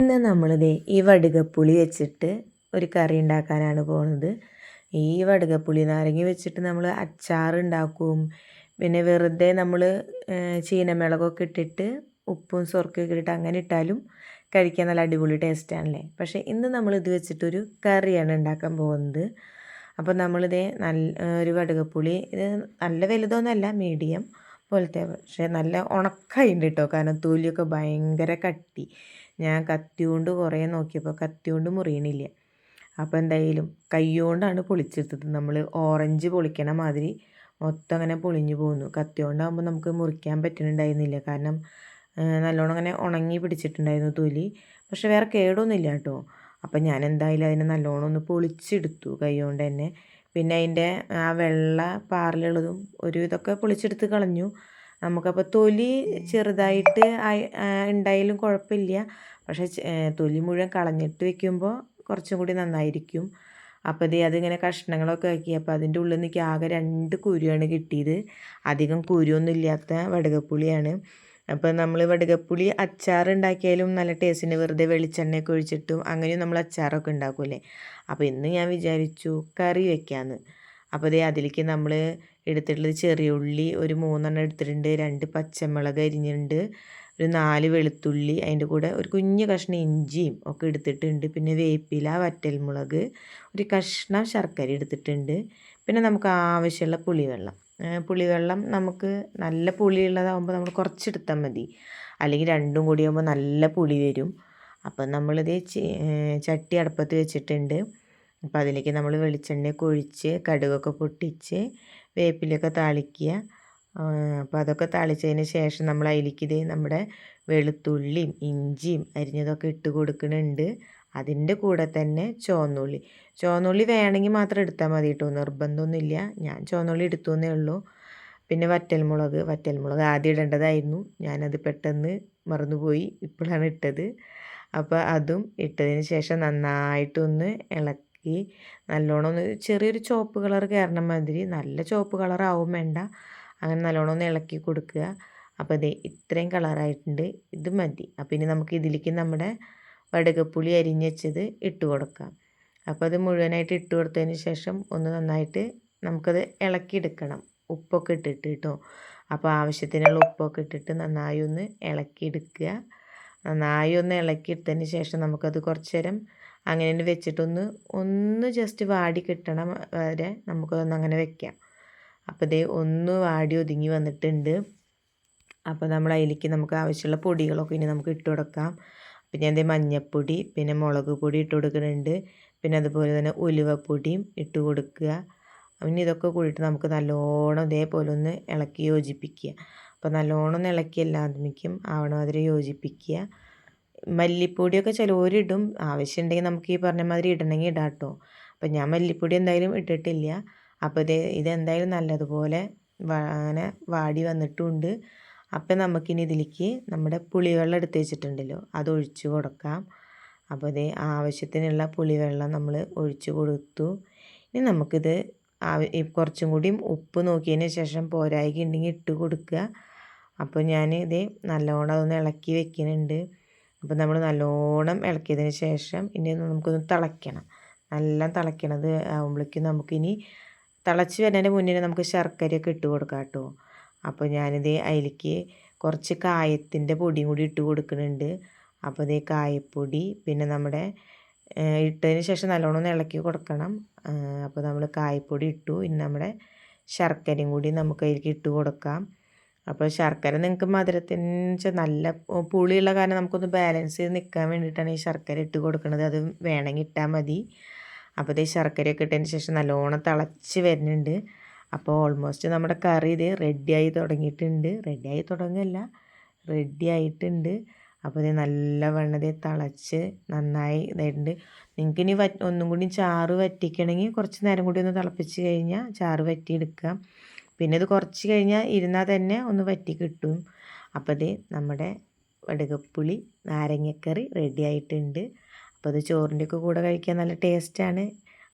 ഇന്ന് നമ്മളിത് ഈ വടുകപ്പുളി വെച്ചിട്ട് ഒരു കറി ഉണ്ടാക്കാനാണ് പോകുന്നത് ഈ വടുകപ്പുളി നാരങ്ങ വെച്ചിട്ട് നമ്മൾ അച്ചാർ ഉണ്ടാക്കും പിന്നെ വെറുതെ നമ്മൾ ചീനമിളകൊക്കെ ഇട്ടിട്ട് ഉപ്പും സ്വർക്കൊക്കെ ഇട്ടിട്ട് അങ്ങനെ ഇട്ടാലും കഴിക്കാൻ നല്ല അടിപൊളി ടേസ്റ്റാണല്ലേ പക്ഷേ ഇന്ന് നമ്മൾ ഇത് വെച്ചിട്ടൊരു കറിയാണ് ഉണ്ടാക്കാൻ പോകുന്നത്. അപ്പോൾ നമ്മളിത് നല്ല ഒരു വടുകപ്പുളി ഇത് നല്ല വലുതൊന്നുമല്ല മീഡിയം. പോലത്തെ പക്ഷേ നല്ല ഉണക്കായിട്ടുണ്ട് കേട്ടോ കാരണം തൂലിയൊക്കെ ഭയങ്കര കട്ടി. ഞാൻ കത്തി കൊണ്ട് കുറേ നോക്കിയപ്പോൾ കത്തി കൊണ്ട് മുറിയണില്ല. അപ്പോൾ എന്തായാലും കൈകൊണ്ടാണ് പൊളിച്ചെടുത്തത്. നമ്മൾ ഓറഞ്ച് പൊളിക്കണ മാതിരി മൊത്തം അങ്ങനെ പൊളിഞ്ഞു പോകുന്നു കത്തി കൊണ്ടാകുമ്പോൾ നമുക്ക് മുറിക്കാൻ പറ്റുന്നുണ്ടായിരുന്നില്ല കാരണം നല്ലോണം അങ്ങനെ ഉണങ്ങി പിടിച്ചിട്ടുണ്ടായിരുന്നു തൊലി. പക്ഷേ വേറെ കേടൊന്നുമില്ല കേട്ടോ അപ്പം ഞാൻ എന്തായാലും അതിനെ നല്ലോണം ഒന്ന് പൊളിച്ചെടുത്തു കൈ കൊണ്ട് തന്നെ. പിന്നെ അതിന്റെ ആ വെള്ള പാറലുള്ളതും ഒരു ഇതൊക്കെ പൊളിച്ചെടുത്ത് കളഞ്ഞു. നമുക്കപ്പോൾ തൊലി ചെറുതായിട്ട് ഉണ്ടായാലും കുഴപ്പമില്ല പക്ഷേ തൊലി മുഴുവൻ കളഞ്ഞിട്ട് വെക്കുമ്പോൾ കുറച്ചും കൂടി നന്നായിരിക്കും. അപ്പോൾ ഇത് അതിങ്ങനെ കഷ്ണങ്ങളൊക്കെ ആക്കി അപ്പോൾ അതിന്റെ ഉള്ളിൽ നിന്ന് ആകെ രണ്ട് കുരുവാണ് കിട്ടിയത്. അധികം കുരുവൊന്നും ഇല്ലാത്ത വടകപ്പുളിയാണ്. അപ്പോൾ നമ്മൾ വടുകപ്പുളി അച്ചാർ ഉണ്ടാക്കിയാലും നല്ല ടേസ്റ്റിന് വെറുതെ വെളിച്ചെണ്ണയൊക്കെ ഒഴിച്ചിട്ടും അങ്ങനെയും നമ്മൾ അച്ചാറൊക്കെ ഉണ്ടാക്കൂലേ അപ്പോൾ ഇന്ന് ഞാൻ വിചാരിച്ചു കറി വെക്കാമെന്ന് അപ്പോൾ അതേ അതിലേക്ക് നമ്മൾ എടുത്തിട്ടുള്ളത് ചെറിയ ഉള്ളി ഒരു മൂന്നെണ്ണം എടുത്തിട്ടുണ്ട് രണ്ട് പച്ചമുളക് അരിഞ്ഞിട്ടുണ്ട് ഒരു നാല് വെളുത്തുള്ളി അതിന്റെ കൂടെ ഒരു കുഞ്ഞ് കഷ്ണം ഇഞ്ചിയും ഒക്കെ എടുത്തിട്ടുണ്ട് പിന്നെ വേപ്പില വറ്റൽമുളക് ഒരു കഷ്ണം ശർക്കര എടുത്തിട്ടുണ്ട് പിന്നെ നമുക്ക് ആവശ്യമുള്ള പുളിവെള്ളം. പുളിവെള്ളം നമുക്ക് നല്ല പുളിയുള്ളതാകുമ്പോൾ നമ്മൾ കുറച്ചെടുത്താൽ മതി. അല്ലെങ്കിൽ രണ്ടും കൂടി ആകുമ്പോൾ നല്ല പുളി വരും. അപ്പം നമ്മളിത് ചട്ടി അടുപ്പത്ത് വെച്ചിട്ടുണ്ട്. അപ്പോൾ അതിലേക്ക് നമ്മൾ വെളിച്ചെണ്ണയൊക്കെ ഒഴിച്ച് കടുകൊക്കെ പൊട്ടിച്ച് വേപ്പിലൊക്കെ താളിക്കുക. അപ്പോൾ അതൊക്കെ താളിച്ചതിന് ശേഷം നമ്മൾ അതിലേക്ക് ഇത് നമ്മുടെ വെളുത്തുള്ളിയും ഇഞ്ചിയും അരിഞ്ഞതൊക്കെ ഇട്ട് കൊടുക്കുന്നുണ്ട്. അതിന്റെ കൂടെ തന്നെ ചുവന്നുള്ളി. ചുവന്നുള്ളി വേണമെങ്കിൽ മാത്രം എടുത്താൽ മതി കേട്ടോ. നിർബന്ധമൊന്നുമില്ല. ഞാൻ ചുവന്നുള്ളി എടുത്തു എന്നേ ഉള്ളൂ. പിന്നെ വറ്റൽമുളക്. വറ്റൽമുളക് ആദ്യം ഇടേണ്ടതായിരുന്നു. ഞാനത് പെട്ടെന്ന് മറന്നുപോയി. ഇപ്പോഴാണ് ഇട്ടത്. അപ്പോൾ അതും ഇട്ടതിന് ശേഷം നന്നായിട്ടൊന്ന് ഇളക്കി നല്ലോണം ഒന്ന് ചെറിയൊരു ചുവപ്പ് കളർ കയറണ മാതിരി നല്ല ചുവപ്പ് കളറാവും വേണ്ട. അങ്ങനെ നല്ലോണം ഒന്ന് ഇളക്കി കൊടുക്കുക. അപ്പോൾ അതെ ഇത്രയും കളറായിട്ടുണ്ട് ഇത് മതി. അപ്പോൾ ഇനി നമുക്ക് ഇതിലേക്ക് നമ്മുടെ വടകപ്പുളി അരിഞ്ഞ് വെച്ചത് ഇട്ട് കൊടുക്കാം. അപ്പോൾ അത് മുഴുവനായിട്ട് ഇട്ട് കൊടുത്തതിന് ശേഷം ഒന്ന് നന്നായിട്ട് നമുക്കത് ഇളക്കിയെടുക്കണം. ഉപ്പൊക്കെ ഇട്ടിട്ട് കേട്ടോ അപ്പോൾ ആവശ്യത്തിനുള്ള ഉപ്പൊക്കെ ഇട്ടിട്ട് നന്നായി ഒന്ന് ഇളക്കിയെടുക്കുക. നന്നായി ഒന്ന് ഇളക്കിയെടുത്തതിന് ശേഷം നമുക്കത് കുറച്ച് നേരം അങ്ങനെ വെച്ചിട്ടൊന്ന് ഒന്ന് ജസ്റ്റ് വാടി കിട്ടണം വരെ നമുക്കതൊന്ന് അങ്ങനെ വെക്കാം. അപ്പോൾ ഇതേ ഒന്ന് വാടി ഒതുങ്ങി വന്നിട്ടുണ്ട്. അപ്പോൾ നമ്മൾ അതിലേക്ക് നമുക്ക് ആവശ്യമുള്ള പൊടികളൊക്കെ ഇനി നമുക്ക് ഇട്ട് കൊടുക്കാം. പിന്നെ അതേ മഞ്ഞൾപ്പൊടി പിന്നെ മുളക് പൊടി ഇട്ട് കൊടുക്കുന്നുണ്ട് പിന്നെ അതുപോലെ തന്നെ ഉലുവപ്പൊടിയും ഇട്ട് കൊടുക്കുക. പിന്നെ ഇതൊക്കെ കൂടിയിട്ട് നമുക്ക് നല്ലോണം ഇതേപോലെ ഒന്ന് ഇളക്കി യോജിപ്പിക്കുക. അപ്പോൾ നല്ലോണം ഒന്ന് ഇളക്കി എല്ലാതുമിക്കും ആവണമാതിരി യോജിപ്പിക്കുക. മല്ലിപ്പൊടിയൊക്കെ ചിലവരിടും ആവശ്യമുണ്ടെങ്കിൽ നമുക്ക് ഈ പറഞ്ഞ മാതിരി ഇടണമെങ്കിൽ ഇടാം കേട്ടോ. ഞാൻ മല്ലിപ്പൊടി എന്തായാലും ഇട്ടിട്ടില്ല. അപ്പോൾ ഇത് ഇതെന്തായാലും നല്ലതുപോലെ അങ്ങനെ വാടി വന്നിട്ടുമുണ്ട് അപ്പം നമുക്കിനി ഇതിലേക്ക് നമ്മുടെ പുളിവെള്ളം എടുത്ത് വെച്ചിട്ടുണ്ടല്ലോ അത് ഒഴിച്ച് കൊടുക്കാം. അപ്പോൾ ഇത് ആവശ്യത്തിനുള്ള പുളിവെള്ളം നമ്മൾ ഒഴിച്ച് കൊടുത്തു. ഇനി നമുക്കിത് കുറച്ചും കൂടിയും ഉപ്പ് നോക്കിയതിന് ശേഷം പോരായിക ഉണ്ടെങ്കിൽ ഇട്ട് കൊടുക്കുക. അപ്പോൾ ഞാൻ ഇത് നല്ലോണം അതൊന്ന് ഇളക്കി വെക്കുന്നുണ്ട്. അപ്പോൾ നമ്മൾ നല്ലോണം ഇളക്കിയതിന് ശേഷം ഇനി നമുക്കൊന്ന് തിളയ്ക്കണം. നല്ല തിളയ്ക്കണത് ആകുമ്പോഴേക്കും നമുക്കിനി തിളച്ച് വരുന്നതിന് മുന്നേ നമുക്ക് ശർക്കരയൊക്കെ ഇട്ട് കൊടുക്കാം കേട്ടോ. അപ്പോൾ ഞാനിത് അതിലേക്ക് കുറച്ച് കായത്തിന്റെ പൊടിയും കൂടി ഇട്ട് കൊടുക്കുന്നുണ്ട്. അപ്പോൾ ഇതേ കായപ്പൊടി പിന്നെ നമ്മുടെ ഇട്ടതിന് ശേഷം നല്ലോണം ഇളക്കി കൊടുക്കണം. അപ്പോൾ നമ്മൾ കായപ്പൊടി ഇട്ടു. പിന്നെ നമ്മുടെ ശർക്കരയും കൂടി നമുക്ക് അതിലേക്ക് ഇട്ട് കൊടുക്കാം. അപ്പോൾ ശർക്കര നിങ്ങൾക്ക് മധുരത്തിന് വെച്ചാൽ നല്ല പുളിയുള്ള കാരണം നമുക്കൊന്ന് ബാലൻസ് ചെയ്ത് നിൽക്കാൻ വേണ്ടിയിട്ടാണ് ഈ ശർക്കര ഇട്ട് കൊടുക്കുന്നത് അത് വേണമെങ്കിൽ ഇട്ടാൽ മതി. അപ്പോൾ ഇത് ശർക്കരയൊക്കെ ഇട്ടതിന് ശേഷം നല്ലോണം തിളച്ച് വരുന്നുണ്ട്. അപ്പോൾ ഓൾമോസ്റ്റ് നമ്മുടെ കറി ഇത് റെഡിയായി തുടങ്ങിയിട്ടുണ്ട്. റെഡിയായി തുടങ്ങല്ല റെഡി ആയിട്ടുണ്ട്. അപ്പോൾ ഇത് നല്ല വെണ്ണത് തിളച്ച് നന്നായി ഇതായിട്ടുണ്ട്. നിങ്ങൾക്ക് ഇനി ഒന്നും കൂടി ചാറ് വറ്റിക്കണമെങ്കിൽ കുറച്ച് നേരം കൂടി ഒന്ന് തിളപ്പിച്ച് കഴിഞ്ഞാൽ ചാറ് വറ്റിയെടുക്കാം. പിന്നെ ഇത് കുറച്ച് കഴിഞ്ഞാൽ ഇരുന്നാൽ തന്നെ ഒന്ന് വറ്റി കിട്ടും. അപ്പോൾ ഇത് നമ്മുടെ വടുകപ്പുളി നാരങ്ങക്കറി റെഡി ആയിട്ടുണ്ട്. അപ്പോൾ അത് ചോറിന്റെയൊക്കെ കൂടെ കഴിക്കാൻ നല്ല ടേസ്റ്റാണ്